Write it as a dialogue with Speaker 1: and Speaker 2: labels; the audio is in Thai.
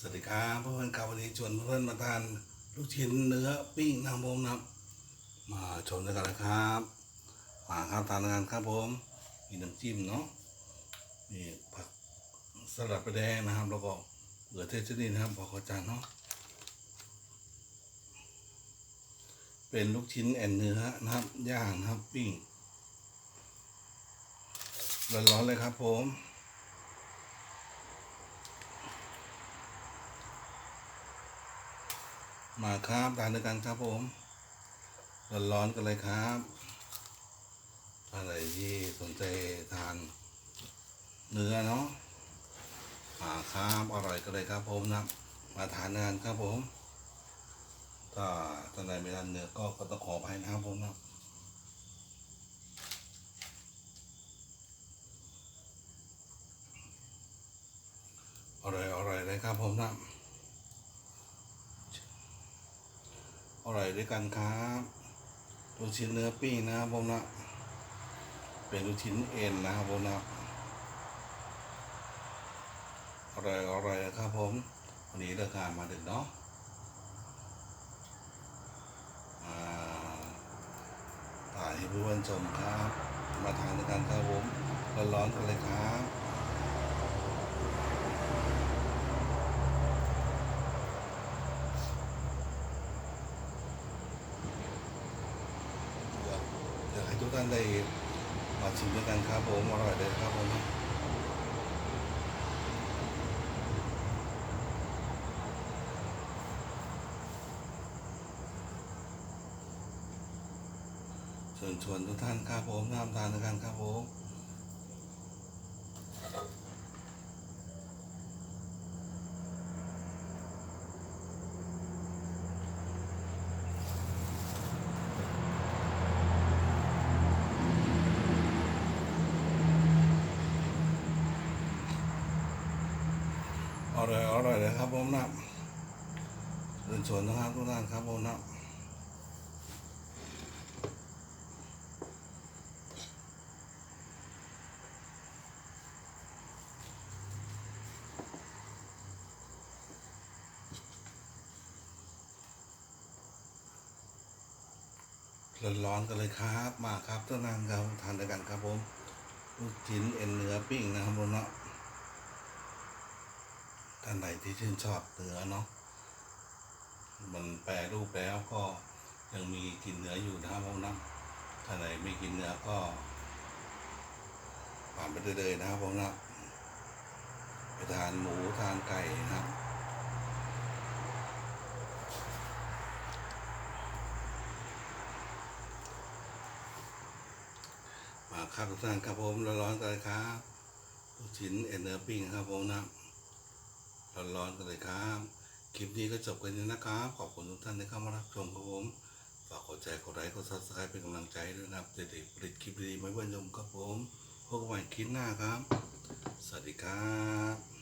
Speaker 1: สวัสดีครับเพื่อนๆครับวันนี้ชวนเพื่อนมาทานลูกชิ้นเนื้อปิ้งนะครับผมนะครับ มาชมด้วยกันนะครับมาครับทานกันครับผมมีน้ำจิ้มเนาะมีผักสลัดไปแดงนะครับ แล้วก็เขือเทศชนิดนะครับพอเข้าใจเนาะเป็นลูกชิ้นแอนเนื้อนะครับย่างนะครับปิ้งร้อนๆเลยครับผม มาครับทานด้วยกันครับผมร้อนๆกันเลยครับอะไรที่สนใจทานเนื้อเนาะมาครับอร่อยกันเลยครับผมนะมาทานกันครับผมถ้าท่านใดไม่ทานเนื้อก็ก็ต้องขออภัยนะครับผมนะอร่อยอร่อยเลยครับผมนะ อร่อยด้วยกันครับลูกชิ้นเนื้อปิ้งนะครับผมนะเป็นลูกชิ้นเอ็นนะครับผมนะอร่อยอร่อยครับผม วันนี้เลิกงานมาดึกเนาะถ่ายให้เพื่อนชมครับ มาทานด้วยกันครับผมร้อนๆกันเลยครับ อยากให้ ทุกท่านได้มาชิมด้วยกันครับผมอร่อยเลยครับผมเชิญชวนทุกท่านครับผมน้ำทานด้วยกันครับผม ร่อยอร่อยเลยครับผมนะเชิญชวนทุกท่านทุกท่านครับผมนะร้อนๆกันเลยครับ มาครับท่านนั่งครับทานด้วยกันครับผมลูกชิ้นเอ็นเนื้อปิ้งนะครับผมเนาะ ท่านไหนที่ชื่นชอบเนื้อเนาะมันแปรรูปแล้วก็ยังมีกินเนื้ออยู่นะครับผมนะท่านไหนไม่กินเนื้อก็ผ่านไปได้เลยๆนะครับผมนะไปทานหมูทานไก่นะครับมาครับทุกท่านครับผมร้อนๆกันครับลูกชิ้นเอ็นเนอร์ปิ้งครับผมนะ ร้อนๆกันเลยครับ คลิปนี้ก็จบกันนี้นะครับ ขอบคุณทุกท่านที่เข้ามารับชมครับผม ฝากกดใจกดไลค์กดซับสไครป์เป็นกำลังใจด้วยนะครับเด็กๆผลิตคลิปดีๆมาเพื่อนชมครับผม พบกันใหม่คลิปหน้าครับ สวัสดีครับ